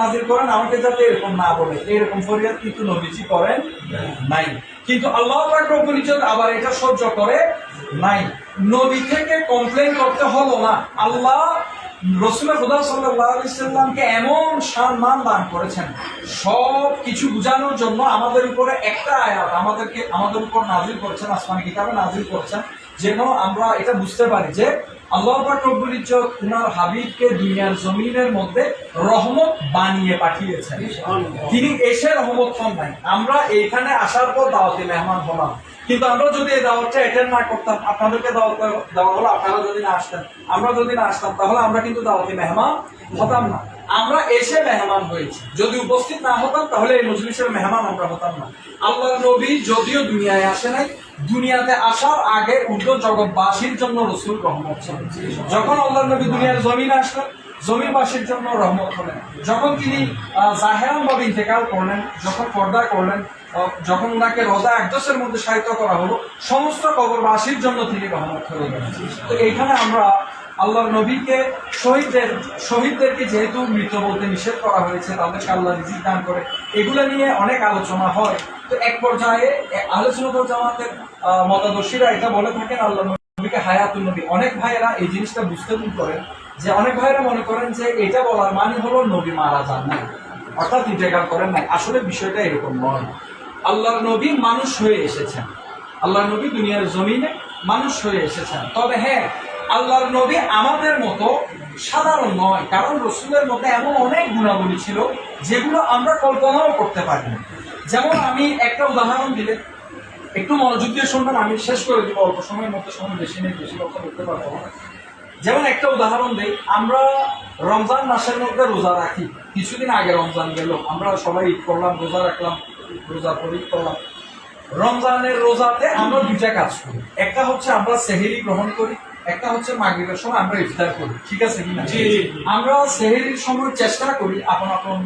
নাজির করেন, আমাকে যাতে এরকম না বলে। এরকম ফরিয়াদ কিন্তু নবীজি করেন নাই। কিন্তু আল্লাহ পাক রব্বুল ইজ্জত আবার এটা সহ্য করে নাই। নবী থেকে কমপ্লেন করতে হলো না। আল্লাহ রসুল খুদা এমন সম্মান দান করেছেন সব কিছু বোঝানোর জন্য আমাদের উপরে একটা আয়াত আমাদেরকে আমাদের উপর নাজিল করেছেন আসমানি কিতাবে নাজিল করেছেন যেন আমরা এটা বুঝতে পারি যে আল্লাহ রব্বুল ইজ্জত উনার হাবিবকে দুনিয়ার জমিনের মধ্যে রহমত বানিয়ে পাঠিয়েছেন। তিনি এসে রহমত হন নাই। আমরা এইখানে আসার পর দাওয়াতে মেহমান হলাম। কিন্তু আমরা যদি এই দাওয়াতটা অ্যাটেন্ড না করতাম, আপনাদেরকে দাওয়াত দেওয়া হলো, আপনারা যদি না আসতেন, আমরা যদি না আসতাম, তাহলে আমরা কিন্তু দাওয়াতে মেহমান হতাম না। আমরা এসে মেহমান হয়েছি। যদি উপস্থিত না হতাম, তাহলে এই মজলিসের মেহমান আমরা হতাম না। আল্লাহ নবী যদিও দুনিয়ায় আসে নাই, দুনিয়াতে আসার আগে উল্টো জগৎবাসীর জন্য রসুল রহমত ছিলেন। যখন আল্লাহ নবী দুনিয়ার জমিনে আসলেন, জমিবাসীর জন্য রহমত হলেন। যখন তিনি জাহেরান ভাবে ইন্তেকাল করলেন, যখন পর্দা করলেন যখন ওনাকে রোজা একদশের মধ্যে সাহিত্য করা হলো, সমস্ত কবরবাসীর জন্য তিনি রহমত হয়ে তো এইখানে আমরা আল্লাহর নবীকে, শহীদদের, শহীদদেরকে যেহেতু মৃত বলতে নিষেধ করা হয়েছে, তাদেরকে আল্লাহ রিজিক দান করে, এগুলো নিয়ে অনেক আলোচনা হয়। তো এক পর্যায়ে আলোচনা জামাতের মতাদর্শীরা এটা বলে থাকেন, আল্লাহ নবীকে হায়াতুল নবী। অনেক ভাইয়েরা এই জিনিসটা বুঝতে ভুল করেন যে অনেক ভাইয়েরা মনে করেন যে এটা বলার মানে হলো নবী মারা যান নাই। অর্থাৎ ইন্তেকাল করেন নাই। আসলে বিষয়টা এরকম নয়। আল্লাহর নবী মানুষ হয়ে এসেছেন। আল্লাহর নবী দুনিয়ার জমিনে মানুষ হয়ে এসেছেন। তবে হ্যাঁ আল্লাহর নবী আমাদের মতো সাধারণ নয়, কারণ রসুলের মধ্যে এমন অনেক গুণাবলী ছিল যেগুলো আমরা কল্পনাও করতে পারি না যেমন আমি একটা উদাহরণ দিলে, একটু মনোযোগ দিয়ে শুনবেন, আমি শেষ করে দিব, অল্প সময়ের মধ্যে সময় বেশি নেই, বেশি কথা বলতে পারব না। যেমন একটা উদাহরণ দিই, আমরা রমজান মাসের মধ্যে রোজা রাখি। কিছুদিন আগে রমজান গেল, আমরা সবাই ঈদ করলাম, রোজা রাখলাম। রোজা করলাম রমজানের রোজাতে আমরা দুইটা কাজ করি। একটা হচ্ছে আমরা সেহেরি গ্রহণ করি একটা হচ্ছে মাগরিবের সময় আমরা ইফতার করি। ঠিক আছে কিনা। আমরা সেহেরির সময় চেষ্টা করি আপন আপন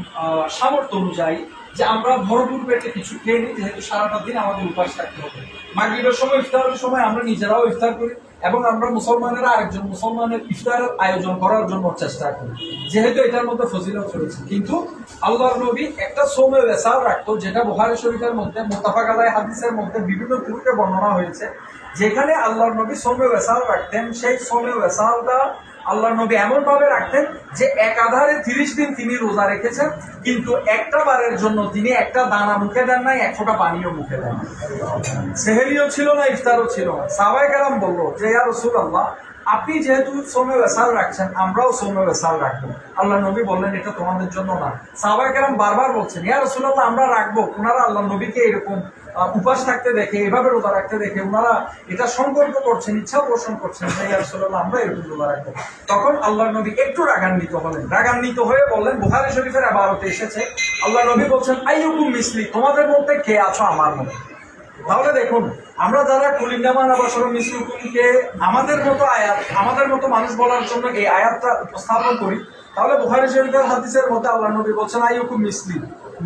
সামর্থ্য অনুযায়ী যে আমরা ভরপুর পেটে কিছু খেয়ে নিই যেহেতু সারাটা দিন আমাদের উপাস থাকতে হবে। মাগরিবের সময় ইফতারের সময় আমরা নিজেরাও ইফতার করি। এবং আমরা মুসলমানেরা আরেকজন, মুসলমানের ইফতারের আয়োজন করার জন্য চেষ্টা করি। যেহেতু এটার মধ্যে ফজিলত রয়েছে। কিন্তু আল্লাহর নবী একটা সোমে বেসাল রাখতো, যেটা বুখারী শরীফের মধ্যে মোতাফাক আলাই হাদিসের মধ্যে বিভিন্ন গ্রুপে বর্ণনা হয়েছে, যেখানে আল্লাহর নবী সোমে বেসাল রাখতেন। সেই সোমে বেসালটা আল্লাহ নবী এমন ভাবে রাখতেন যে এক আধারে তিরিশ দিন তিনি রোজা রেখেছেন, কিন্তু একটা বারের জন্য তিনি একটা দানা মুখে দেন নাই, এক ফোঁটা পানিও মুখে দেন সেহেলিও ছিল না, ইফতারও ছিল না। সাবাই কালাম বলল, যে ইয়া রসুল আল্লাহ আপনি যেহেতু সোমে বেসাল রাখছেন, আমরাও সোমে বেসাল রাখব। আল্লাহ নবী বললেন, এটা তোমাদের জন্য না। সাবাই কালাম বারবার বলছেন, ইয়া রসুল আল্লাহ আমরা রাখব। ওনারা আল্লাহ নবীকে এরকম উপাস থাকতে দেখে, এভাবে রোজা রাখতে দেখে ওনারা এটা সংকল্প করছেন, ইচ্ছা পোষণ করছেন আমরা এরকম রোজা রাখব। তখন আল্লাহ নবী একটু রাগান্বিত হলেন। রাগান্বিত হয়ে বললেন, বুখারী শরীফের আবারতে এসেছে আল্লাহ নবী বলছেন, আইয়ুকুম মিসলি, তোমাদের মধ্যে কে আছো আমার মধ্যে? তাহলে দেখুন, আমরা যারা কুলিন্দামান আবাসর মিসলুকুমকে আমাদের মতো আয়াত, আমাদের মতো মানুষ বলার জন্য এই আয়াতটা উপস্থাপন করি, তাহলে বুখারী শরীফের হাদিসের মধ্যে আল্লাহ নবী বলছেন, আইয়ুকুম মিসলি।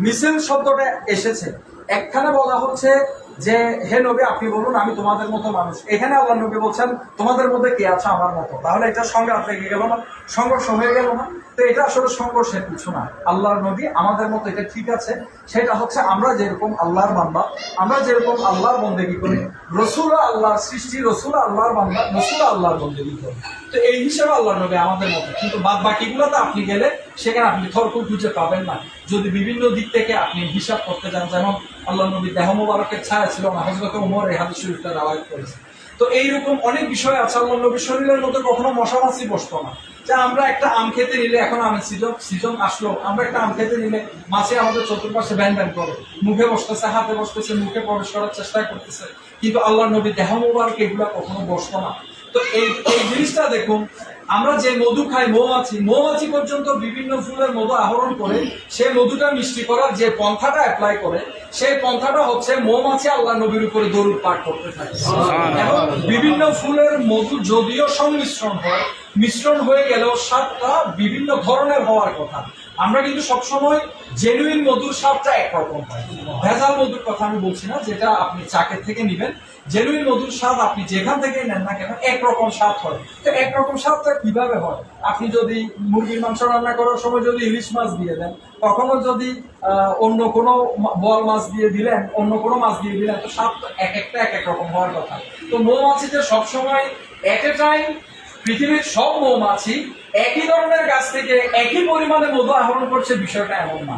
মিসিল শব্দটা এসেছে। একখানে বলা হচ্ছে যে, হে নবী, আপনি বলুন, আমি তোমাদের মতো মানুষ। এখানে আল্লাহ নবী বলছেন, তোমাদের মধ্যে কে আছে আমার মতো? তাহলে এটা সংঘাত লেগে গেল না? সংঘর্ষ হয়ে গেল না? তো এটা আসলে সংঘর্ষের কিছু না। আল্লাহর নবী আমাদের মতো এটা ঠিক আছে। সেটা হচ্ছে আমরা যেরকম আল্লাহর বান্দা, আমরা যেরকম আল্লাহর বন্দেগি করি। রসুল আল্লাহর সৃষ্টি, রসুল আল্লাহর বান্দা, রসুল আল্লাহর বন্দেগি করি তো এই হিসেবে আল্লাহ নবী আমাদের মতো। কিন্তু বাদ বাকিগুলোতে আপনি গেলে সেখানে আপনি থরকুল খুঁজে পাবেন না। যদি বিভিন্ন দিক থেকে আপনি হিসাব করতে যান, যেমন আল্লাহ নবী দেহ মোবারকের ছায়া ছিল না হজরত উমর হাদিস শরীফটা রাওয়ায়ত করেছে। তো এইরকম অনেক বিষয় আছে আল্লাহ নবী শরীরের মধ্যে কখনো মশা মাছি বসতো না। আমরা একটা আম খেতে নিলে এখন আমের সিজন সিজন আসলো। আমরা একটা আম খেতে নিলে মাছে আমাদের চতুর্পাশে ব্যান ব্যান করে। মুখে বসতেছে, হাতে বসতেছে, মুখে প্রবেশ করার চেষ্টা করতেছে। কিন্তু আল্লাহ নবী দেহ মোবারক এগুলা কখনো বসতো না। তো এই এই জিনিসটা দেখুন, আমরা যে মধু খাই, মৌমাছি মৌমাছি পর্যন্ত বিভিন্ন ফুলের মধু আহরণ করে, সে মধুটা মিষ্টি করার যে পন্থাটা অ্যাপ্লাই করে সেই পন্থাটা হচ্ছে মৌমাছি আল্লাহ নবীর উপরে দরুদ পাঠ করতে থাকে। এবং বিভিন্ন ফুলের মধু যদিও সংমিশ্রণ হয় মিশ্রণ হয়ে গেলেও স্বাদটা বিভিন্ন ধরনের হওয়ার কথা। আমরা কিন্তু সবসময় জেনুইন মধুর স্বাদটা একরকম হয় ভেজাল মধুর কথা আমি বলছি না যেটা আপনি চাকের থেকে নেবেন। জেনুইন মধুর স্বাদ আপনি যেখান থেকে নেন না কেন একরকম স্বাদ হয়। তো একরকম স্বাদটা কীভাবে হয়? আপনি যদি মুরগির মাংস রান্না করার সময় যদি ইলিশ মাছ দিয়ে দেন কখনো যদি অন্য কোনো বল মাছ দিয়ে দিলেন, অন্য কোনো মাছ দিয়ে দিলেন, তো তো এক একটা এক এক রকম হওয়ার কথা। তো মৌমাছিতে সবসময় এট এ টাইম পৃথিবীর সব মৌমাছি একই ধরনের গাছ থেকে একই পরিমাণে মধু আহরণ করছে, বিষয়টা এমন না।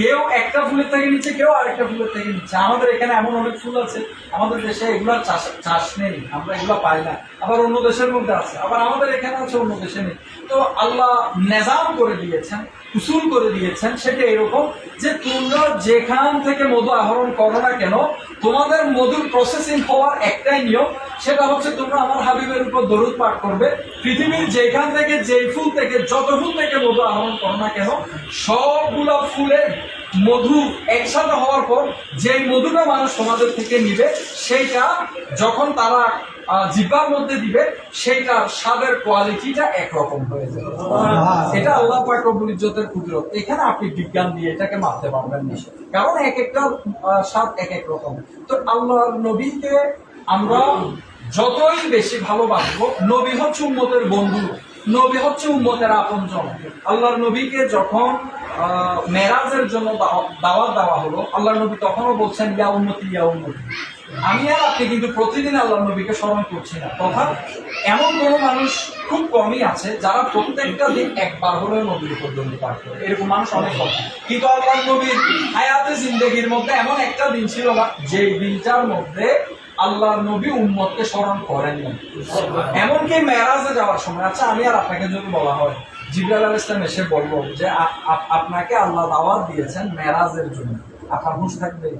কেউ একটা ফুলের থেকে নিচ্ছে কেউ আরেকটা ফুলের থেকে নিচ্ছে আমাদের এখানে এমন অনেক ফুল আছে, আমাদের দেশে এগুলার চাষ চাষ নেই, আমরা এগুলো পাই না। আবার অন্য দেশের মধ্যে আছে, আবার আমাদের এখানে আছে, অন্য দেশে নেই। তো আল্লাহ নেজাম করে দিয়েছেন উসুল করে দিয়েছেন, সেটা এরকম যে তোমরা যেখান থেকে মধু আহরণ করো না কেন, তোমাদের মধুর প্রসেসিং হওয়ার একটাই নিয়ম, সেটা হচ্ছে তোমরা আমার হাবিবের উপর দরুদ পাঠ করবে। পৃথিবীর যেখান থেকে যেই ফুল থেকে, যত ফুল থেকে মধু আহরণ করো না কেন, সবগুলো ফুলের মধু একসাথে হওয়ার পর যেই মধুটা মানুষ তোমাদের থেকে নিবে সেইটা যখন তারা আহ, জিহ্বার মধ্যে দিবে সেইটার স্বাদের কোয়ালিটিটা একরকম হয়ে যাবে। এটা আল্লাহ পাক ইজ্জতের কুদরত। এখানে আপনি বিজ্ঞান দিয়ে এটাকে মাপতে পারবেন না। কারণ এক একটা স্বাদ এক এক রকম। তো আল্লাহর নবীকে আমরা যতই বেশি ভালোবাসবো নবী হচ্ছে উম্মতের বন্ধু। নবী হচ্ছে উম্মতের আপনজন। আল্লাহর নবীকে যখন মেরাজের জন্য দাওয়া- দাওয়াত দেওয়া হলো, আল্লাহর নবী তখনও বলছেন, ইয়া উন্নতি ইয়া উন্নতি আমি আর আপনি কিন্তু প্রতিদিন আল্লাহ নবীকে স্মরণ করছি না। তথা এমন কোনো মানুষ খুব কমই আছে যারা প্রত্যেকটা দিন একবার হলেও নবীর উপর দণ্ডি পাঠ করে। এরকম মানুষ অনেক কম। কিন্তু আল্লাহ নবীর হায়াতে জিন্দগির মধ্যে এমন একটা দিন ছিল না যে দিনটার মধ্যে আল্লাহর নবী উম্মতকে স্মরণ করেন না। এমনকি মেরাজে যাওয়ার সময় আচ্ছা আমি আর আপনাকে যদি বলা হয় জিবরাল আল ইসলাম এসে বলব যে আপ- আপনাকে আল্লাহ দাওয়াত দিয়েছেন মেরাজের জন্য। আপনার হুঁশ থাকবে?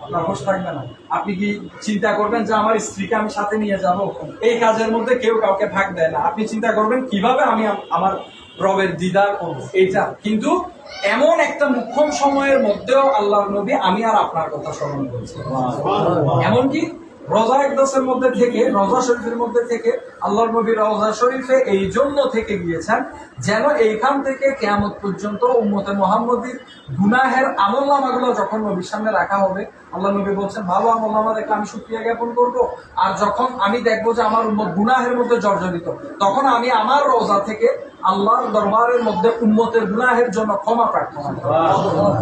আপনার হোশ থাকবে না? আপনি কি চিন্তা করবেন যে, আমার স্ত্রীকে আমি সাথে নিয়ে যাব? এই কাজের মধ্যে কেউ কাউকে ভাগ দেয় না। আপনি চিন্তা করবেন কীভাবে আমি, আমার রবের দিদার করব এইটা কিন্তু এমন একটা মুখ্যম সময়ের মধ্যেও আল্লাহর নবী আমি আর আপনার কথা স্মরণ করছি। এমনকি রোজা একদশের মধ্যে থেকে, রোজা শরীফের মধ্যে থেকে আল্লাহর নবী রোজা শরীফে এই জন্য থেকে গিয়েছেন যেন এইখান থেকে কেয়ামত পর্যন্ত উম্মতে মোহাম্মদীর গুনাহের আমলনামাগুলো যখন নবীর সামনে রাখা হবে আল্লাহ নবী বলছেন, ভালো আমলনামা দেখলে আমি সুক্রিয়া জ্ঞাপন করব। আর যখন আমি দেখব যে আমার উম্মত গুনাহের মধ্যে জর্জরিত, তখন আমি আমার রোজা থেকে আল্লাহর দরবারের মধ্যে উম্মতের গুনাহের জন্য ক্ষমা প্রার্থনা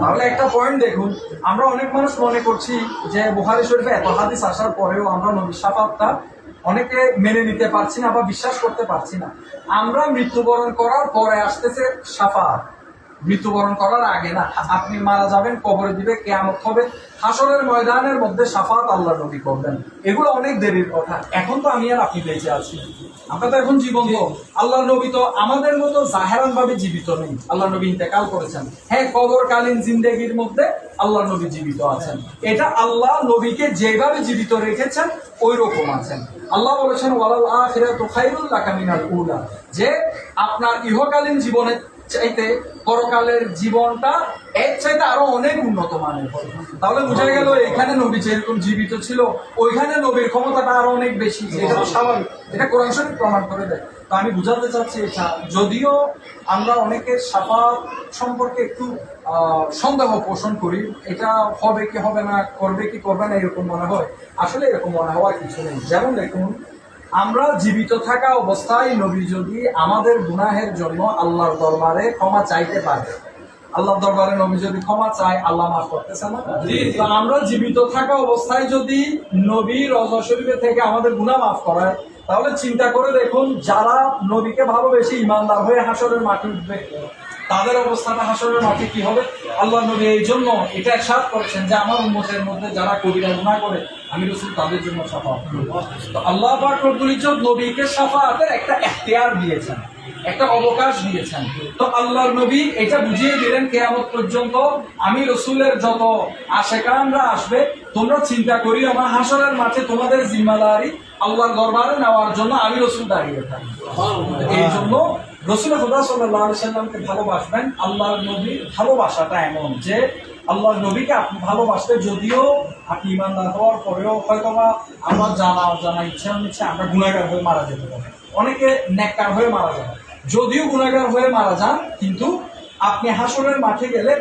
তাহলে একটা পয়েন্ট দেখুন, আমরা অনেক মানুষ মনে করছি যে বুহারি শরীফে এত হাদিস আসার পরেও আমরা নবীর সাফাতটা অনেকে মেনে নিতে পারছি না বা বিশ্বাস করতে পারছি না। আমরা মৃত্যুবরণ করার পরে আসতেছে সাফাত। মৃত্যুবরণ করার আগে না, আপনি মারা যাবেন, কবরে দিবে, কেয়ামত হবে। হাসরের ময়দানের মধ্যে সাফাত আল্লাহ নবী করবেন। এগুলো অনেক দেরির কথা। এখন তো আমি আর আপনি বেঁচে আছি। আমরা তো এখন জীবন্ত। আল্লাহ নবী তো আমাদের মতো জাহেরান ভাবে জীবিত নেই। আল্লাহ নবী ইন্তেকাল করেছেন। হ্যাঁ কবরকালীন জিন্দেগির মধ্যে আল্লাহ নবী জীবিত আছেন। এটা আল্লাহ নবীকে যেভাবে জীবিত রেখেছেন ওই রকম আছেন। আল্লাহ বলেছেন, ওয়ালাল আখিরাতু খায়রুল লাকা মিনাল উলা। যে আপনার ইহকালীন জীবনের চাইতে পরকালের জীবনটা এর চাইতে আরও অনেক উন্নত মানের তাহলে বোঝা গেল এখানে নবী যেরকম জীবিত ছিল ওইখানে নবীর ক্ষমতাটা আরও অনেক বেশি। এটা তো স্বাভাবিক। এটা কোরআন শরীফ প্রমাণ করে দেয়। তো আমি বুঝাতে চাচ্ছি এটা যদিও আমরা অনেকে সাফা সম্পর্কে একটু আহ, সন্দেহ পোষণ করি এটা হবে কি হবে না করবে কি করবে না এরকম মনে হয়। আসলে এরকম মনে হওয়ার কিছু নেই। যেমন দেখুন আমরা জীবিত থাকা অবস্থায় নবী যদি আমাদের গুনাহের জন্য আল্লাহর দরবারে ক্ষমা চাইতে পারে আল্লাহর দরবারে নবী যদি ক্ষমা চায় আল্লাহ মাফ করতেছে না? তো আমরা জীবিত থাকা অবস্থায় যদি নবী রজা শরীফের থেকে আমাদের গুনাহ মাফ করায় তাহলে চিন্তা করে দেখুন যারা নবীকে ভালোবেসে ইমানদার হয়ে হাসরের মাঠে উঠবে তাদের অবস্থাটা হাসরের মাঠে কি হবে? আল্লাহ নবী এই জন্য এটা সাত করেছেন যে আমার উম্মতের মধ্যে যারা কবিরা গুণা করে, আমি রসুল তাদের জন্য করব। তো আল্লাহ পাক রব্বুল ইজ্জত নবীকে সাফাতের একটা এখতিয়ার দিয়েছেন, একটা অবকাশ দিয়েছেন। তো আল্লাহর নবী এটা বুঝিয়ে দিলেন কেয়ামত পর্যন্ত, আমি রসুলের যত আশেকানরা আসবে, তোমরা চিন্তা করি আমার হাসরের মাঠে তোমাদের জিম্মাদারি আল্লাহর দরবারে নেওয়ার জন্য আমি রসুল দাঁড়িয়ে থাকি এই জন্য রসুল খুদা সাল্লাহ সাল্লামকে ভালোবাসবেন, আল্লাহর নবীর ভালোবাসাটা এমন যে আল্লাহর নবীকে আপনি ভালোবাসতে যদিও আপনি ইমানদার হওয়ার পরেও হয়তো বা আমার জানা অজানা ইচ্ছা নিচ্ছে আমরা গুণাগার হয়ে মারা যেতে পারি। অনেকে নেককার হয়ে মারা যায় যদিও গুণাগার হয়ে মারা যান, কিন্তু আপনি হাসনের মাঠে গেলে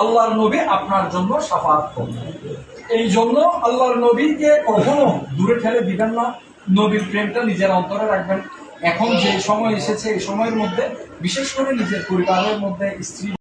আল্লাহর নবী আপনার জন্য সাফাত করবেন। এই জন্য আল্লাহর নবীকে কখনো দূরে ঠেলে দিবেন না। নবীর প্রেমটা নিজের অন্তরে রাখবেন। এখন যে সময় এসেছে এই সময়ের মধ্যে বিশেষ করে নিজের পরিবারের মধ্যে স্ত্রী